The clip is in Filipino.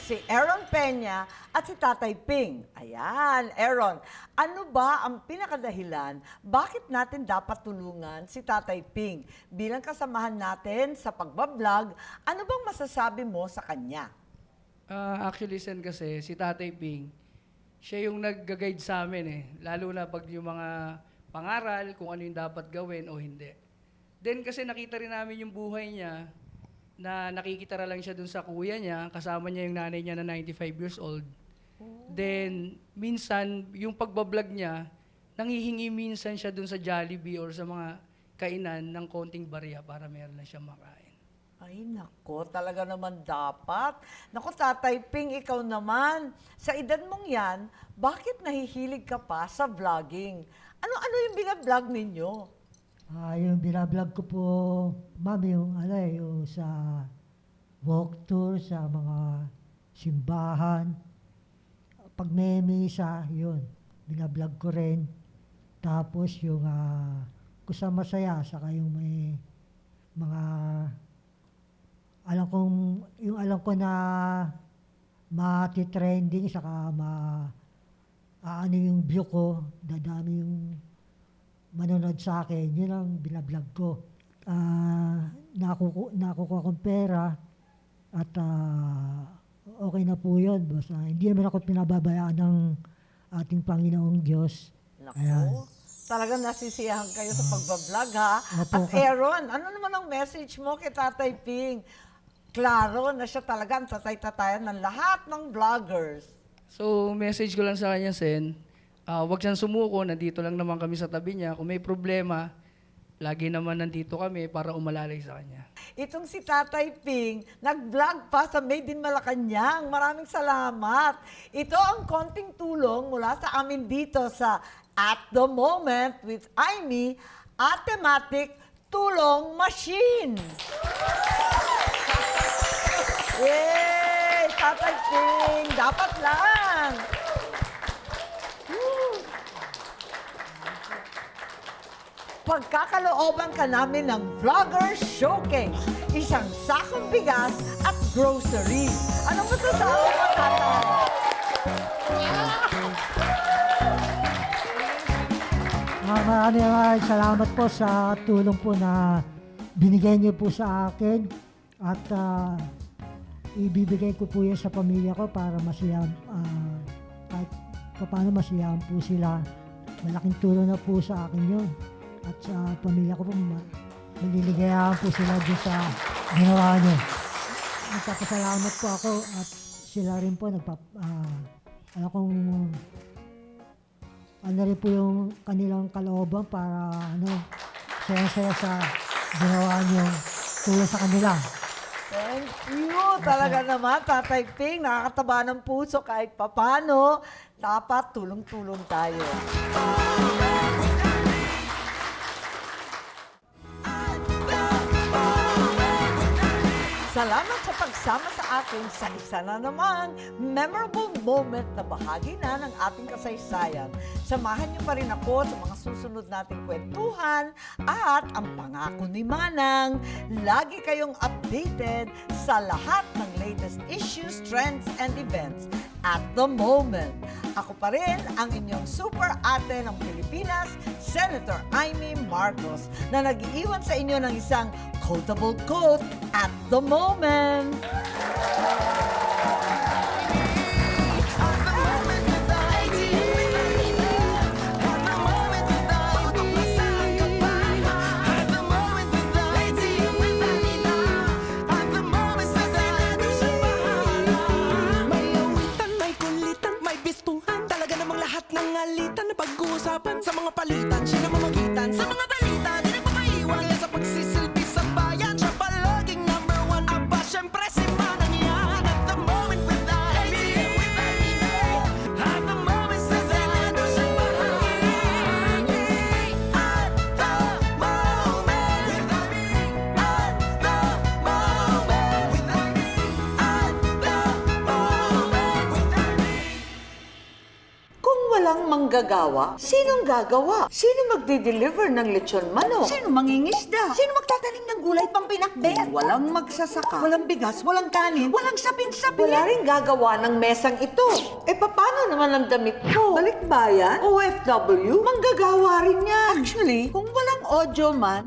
si Aaron Peña at si Tatay Ping. Ayan, Aaron, ano ba ang pinakadahilan bakit natin dapat tulungan si Tatay Ping? Bilang kasamahan natin sa pagbablog, ano bang masasabi mo sa kanya? Ah, actually, Sen, kasi si Tatay Ping, siya yung nag-guide sa amin eh. Lalo na pag yung mga pangaral, kung ano yung dapat gawin o hindi. Then kasi nakita rin namin yung buhay niya na nakikitara lang siya dun sa kuya niya, kasama niya yung nanay niya na 95 years old. Then, minsan, yung pagbablog niya, nangihingi minsan siya dun sa Jollibee or sa mga kainan ng konting barya para meron na siya makain. Ay, nako, talaga naman dapat. Nako, Tatay Ping, ikaw naman. Sa edad mong yan, bakit nahihilig ka pa sa vlogging? Ano-ano yung binablog ninyo? Ah, yung binablog ko po, ma'am, yung ano eh, yung sa walk tour, sa mga simbahan. Pag may misa, yun, binablog ko rin. Tapos yung ah, kusama masaya, saka yung may mga alam kong, yung alam ko na mati-trending, saka ma, aano yung view ko, dadami yung manonood sa akin, yun ang binablog ko. Ah, nakuku nakukuha kong pera at ah, okay na po yun. Basta hindi naman ako pinababayaan ng ating Panginoong Diyos. Nako, Ayan. talagang nasisiyahan kayo sa pagbablog ha. Opo. At Aaron, ano naman ang message mo kay Tatay Ping? Klaro na siya talaga ang tatay-tatayan ng lahat ng vloggers. So, message ko lang sa kanya, Sen, ah, wag siyang sumuko, nandito lang naman kami sa tabi niya. Kung may problema, lagi naman nandito kami para umalalay sa kanya. Itong si Tatay Ping, nag-vlog pa sa Made in Malacanang. Maraming salamat. Ito ang konting tulong mula sa amin dito sa At the Moment with Aimee, Automatic Tulong Machine. Yay! Tatay Ping! Dapat lang! Pagkakalooban ka namin ng Vlogger Showcase, isang sakong bigas at groceries. Anong masasabi mo, tatay? Ah, maraming maraming salamat po sa tulong po na binigay niyo po sa akin at ah, ibibigay ko po yan sa pamilya ko para masayang ah, kahit paano masayang po sila. Malaking tulong na po sa akin yun. At sa pamilya ko po, ma- maliligayahan po sila dun sa ginawa niyo. Nagpapasalamat po ako at sila rin po nagpap... ah, alam kong ano rin po yung kanilang kalooban para ano, saya-saya sa ginawa niyo tulong sa kanila. Thank you! Talaga naman, Tatay Ping, nakakataba ng puso kahit papano. Dapat tulong-tulong tayo. Salamat sa pagsama sa akin. Sa isa na naman memorable moment na bahagi na ng ating kasaysayan. Samahan niyo pa rin ako sa mga susunod nating kwentuhan at ang pangako ni Manang, lagi kayong updated sa lahat ng latest issues, trends, and events at the moment. Ako pa rin ang inyong super ate ng Pilipinas, Senator Amy Marcos, na nag-iiwan sa inyo ng isang quotable quote at the moment. Na pag-uusapan Sa mga palitan, siya na Sa mga manggagawa? Sinong gagawa? Sino magdi-deliver ng lechon manok? Sino mangingisda? Sino magtatanim ng gulay pang pinakbet? Walang magsasaka. Walang bigas, walang kanin, walang sapin-sapin. Wala rin gagawa ng mesang ito. Eh, paano naman ang damit ko? Balikbayan? OFW? Manggagawa rin yan. Actually, kung walang audio man,